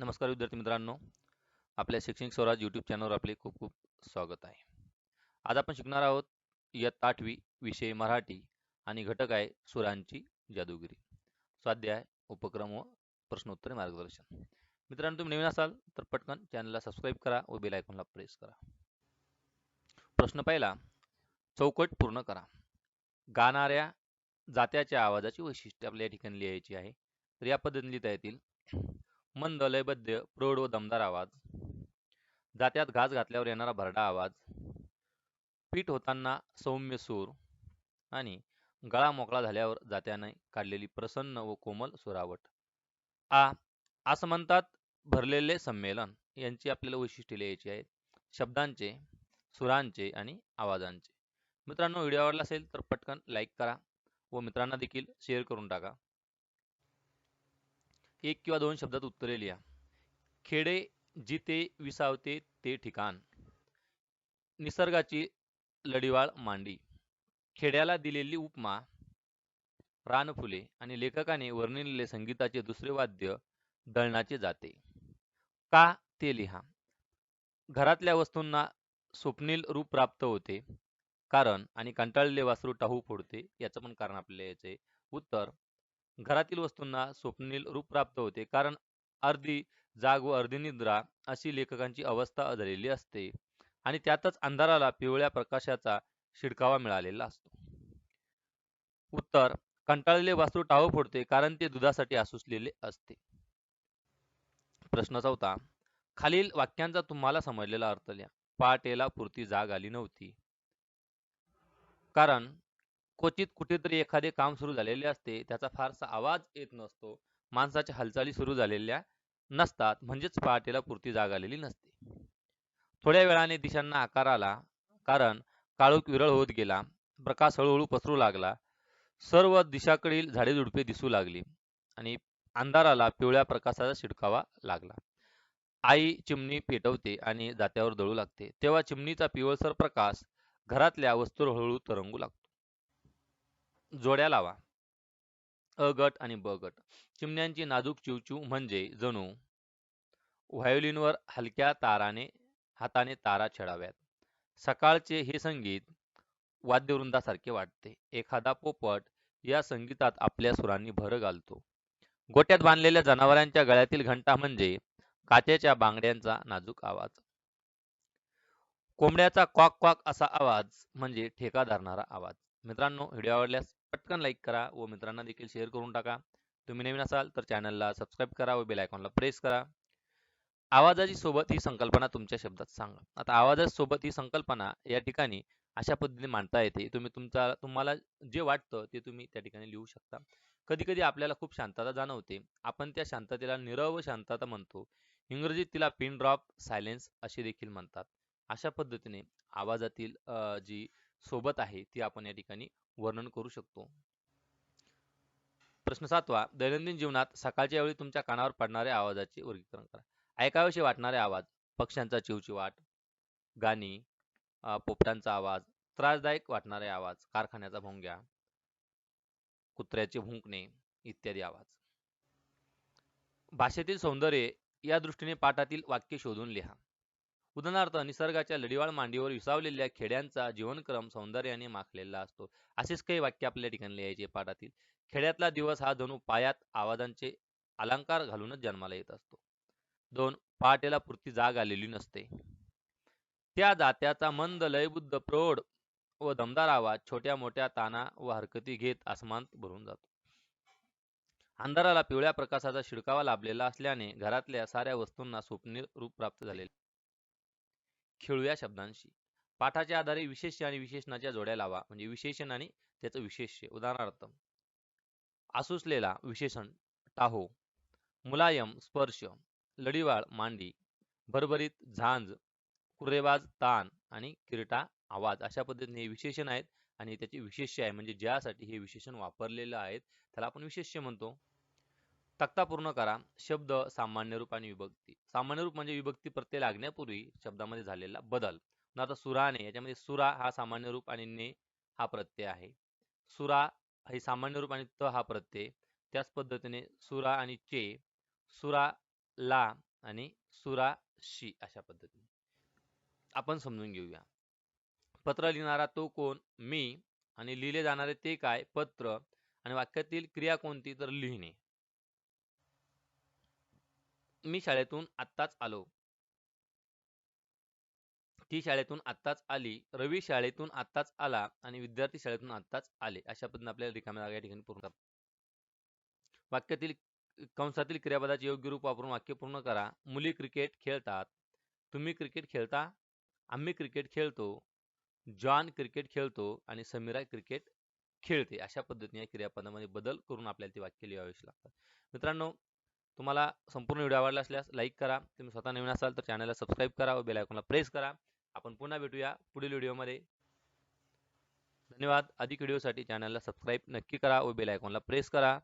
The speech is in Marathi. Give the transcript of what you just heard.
नमस्कार विद्यार्थी मित्रांनो. आपल्या शैक्षणिक स्वराज यूट्यूब चॅनलवर आपले खूप खूप स्वागत आहे. आज आपण शिकणार आहोत इयत्ता आठवी विषय मराठी आणि घटक आहे सुरांची जादूगिरी. स्वाध्याय उपक्रम व प्रश्नोत्तरे मार्गदर्शन. मित्रांनो तुम्ही नवीन असाल तर पटकन चॅनलला सबस्क्राईब करा व बेल आयकॉनला प्रेस करा. प्रश्न पहिला चौकट पूर्ण करा. गाणाऱ्या जात्याच्या आवाजाची वैशिष्ट्य आपल्या या ठिकाणी लिहायची आहे. तर या पद्धतीने लिहिता येतील. मंद लयबद्ध प्रौढ व दमदार आवाज. जात्यात घास घातल्यावर येणारा भरडा आवाज. पीठ होताना सौम्य सूर आणि गळा मोकळा झाल्यावर जात्याने काढलेली प्रसन्न व कोमल सुरावट. आ असं म्हणतात भरलेले संमेलन. यांची आपल्याला वैशिष्ट्ये लिहायची आहेत. शब्दांचे सुरांचे आणि आवाजांचे. मित्रांनो व्हिडिओ आवडला असेल तर पटकन लाईक करा व मित्रांना देखील शेअर करून टाका. एक किंवा दोन शब्दात उत्तरे लिहा. खेडे जिथे विसावते ते ठिकाण. निसर्गाची लढीवाळ मांडी. खेड्याला दिलेली उपमा रानफुले आणि लेखकाने वर्णिलेले संगीताचे दुसरे वाद्य दळणाचे जाते. का ते लिहा. घरातल्या वस्तूंना स्वप्नील रूप प्राप्त होते कारण आणि कंटाळलेले वासरू टाहू फोडते याचं पण कारण आपल्याला याचे उत्तर घरातील वस्तूंना स्वप्नील रूप प्राप्त होते. कारण अर्धी जाग व अर्धी निद्रा अशी लेखकांची अवस्था झालेली असते आणि त्यातच अंधाराला पिवळ्या प्रकाशाचा शिडकावा मिळालेला असतो. उत्तर कंटाळलेले वासरू टाव फोडते कारण ते दुधासाठी आसुसलेले असते. प्रश्न चौथा खालील वाक्यांचा तुम्हाला समजलेला अर्थ लिहा. पहाटेला पुरती जाग आली नव्हती. कारण क्वचित कुठेतरी एखादे काम सुरू झालेले असते त्याचा फारसा आवाज येत नसतो. माणसाच्या हालचाली सुरू झालेल्या नसतात म्हणजेच पहाटेला पुरती जाग आलेली नसते. थोड्या वेळाने दिशांना आकार आला कारण काळोख विरळ होत गेला प्रकाश हळूहळू पसरू लागला. सर्व दिशाकडील झाडे झुडपे दिसू लागली आणि अंधाराला पिवळ्या प्रकाशाचा शिडकावा लागला. आई चिमणी पेटवते आणि जात्यावर दळू लागते. तेव्हा चिमणीचा पिवळसर प्रकाश घरातल्या वस्तूर हळूहळू तरंगू लागतो. जोड्या लावा. अ गट आणि ब गट. चिमण्यांची नाजूक चिवचिव म्हणजे जणू. व्हायोलिनवर हलक्या ताराने हाताने तारा छेडाव्यात. सकाळचे हे संगीत वाद्यवृंदासारखे वाटते. एखादा पोपट या संगीतात आपल्या सुरांनी भर घालतो. गोट्यात बांधलेल्या जनावरांच्या गळ्यातील घंटा म्हणजे काचेच्या बांगड्यांचा नाजूक आवाज. कोंबड्याचा क्वाक क्वाक असा आवाज म्हणजे ठेका धरणारा आवाज. मित्रांनो व्हिडिओ आवडल्यास पटकन लाईक करा व मित्रांना देखील शेअर करून टाका. तुम्ही नवीन असाल तर चॅनलला सबस्क्राईब करा व बेल आयकॉनला प्रेस करा. आवाजाची सोबत ही संकल्पना तुमच्या शब्दात सांगा. आता आवाजाची सोबत ही संकल्पना या ठिकाणी अशा पद्धतीने मांडता येते. तुम्ही तुमचा तुम्हाला जे वाटतं ते तुम्ही त्या ठिकाणी लिहू शकता. कधी कधी आपल्याला खूप शांतता जाणवते. आपण त्या शांततेला निरव शांतता म्हणतो. इंग्रजीत तिला पिन ड्रॉप सायलेन्स असे देखील म्हणतात. अशा पद्धतीने आवाजातील जी सोबत आहे ती आपण या ठिकाणी वर्णन करू शकतो. प्रश्न सातवा दैनंदिन जीवनात सकाळच्या वेळी तुमच्या कानावर पडणाऱ्या आवाजाचे वर्गीकरण करा. ऐकावेसे वाटणारे आवाज पक्ष्यांचा चिवचिवाट गाणी पोपटांचा आवाज त्रासदायक वाटणारे आवाज कारखान्याचा भोंग्या कुत्र्याचे भुंकणे इत्यादी आवाज. भाषेतील सौंदर्य या दृष्टीने पाठातील वाक्य शोधून लिहा. उदाहरणार्थ निसर्गाच्या लढीवाळ मांडीवर विसावलेल्या खेड्यांचा जीवनक्रम सौंदर्याने माखलेला असतो. असेच काही वाक्य आपल्या ठिकाणी लिहायचे पाठातील. खेड्यातला दिवस हा जणू पायात आवाजांचे अलंकार घालूनच जन्माला येत असतो. दोन पहाटेला पुरती जाग आलेली नसते. त्या जात्याचा मंद लयबुद्ध प्रौढ व दमदार आवाज छोट्या मोठ्या ताना व हरकती घेत आसमान भरून जातो. अंधाराला पिवळ्या प्रकाशाचा शिडकावा लाभलेला असल्याने घरातल्या साऱ्या वस्तूंना स्वप्नील रूप प्राप्त झालेले खेळूया शब्दांशी. पाठाच्या आधारे विशेष आणि विशेषणाच्या जोड्या लावा. म्हणजे विशेषण आणि त्याचं विशेष्य. उदाहरणार्थ आसुसलेला विशेषण टाहो मुलायम स्पर्श लढीवाळ मांडी भरभरीत झांज कुरेबाज ताण आणि किरटा आवाज. अशा पद्धतीने हे विशेषण आहेत आणि त्याचे विशेष्य आहे. म्हणजे ज्यासाठी हे विशेषण वापरलेलं आहे त्याला आपण विशेष्य म्हणतो. तक्ता पूर्ण करा. शब्द सामान्य रूप आणि विभक्ती. सामान्य रूप म्हणजे विभक्ती प्रत्यय लागण्यापूर्वी शब्दामध्ये झालेला बदल. आता सुराने याच्यामध्ये सुरा हा सामान्य रूप आणि ने हा प्रत्यय आहे. सुरा हे सामान्य रूप आणि त हा प्रत्यय. त्याच पद्धतीने सुरा आणि चे सुरा ला आणि सुराशी अशा पद्धतीने. आपण समजून घेऊया. पत्र लिहिणारा तो कोण? मी. आणि लिहिले जाणारे ते काय? पत्र. आणि वाक्यातील क्रिया कोणती? तर लिहिणे. मी शाळेतून आत्ताच आलो. ती शाळेतून आत्ताच आली. रवी शाळेतून आत्ताच आला आणि विद्यार्थी शाळेतून आत्ताच आले. अशा पद्धतीने आपल्याला रिकाम्या जागा या ठिकाणी पूर्ण करा. वाक्यातील कंसातील क्रियापदाचे योग्य रूप वापरून वाक्य पूर्ण करा. मुली क्रिकेट खेळतात. तुम्ही क्रिकेट खेळता. आम्ही क्रिकेट खेळतो. जॉन क्रिकेट खेळतो आणि समीरा क्रिकेट खेळते. अशा पद्धतीने या क्रियापदामध्ये बदल करून आपल्याला ते वाक्य लिहावेच लागतात. मित्रांनो तुम्हाला संपूर्ण व्हिडिओ आवडला असल्यास लाईक करा. तुम्ही स्वतः नवीन असाल तर चॅनलला सबस्क्राईब करा व बेल आयकॉनला प्रेस करा. आपण पुन्हा भेटूया पुढील व्हिडिओमध्ये धन्यवाद. अधिक व्हिडिओसाठी चॅनलला सबस्क्राईब नक्की करा व बेल आयकॉनला प्रेस करा.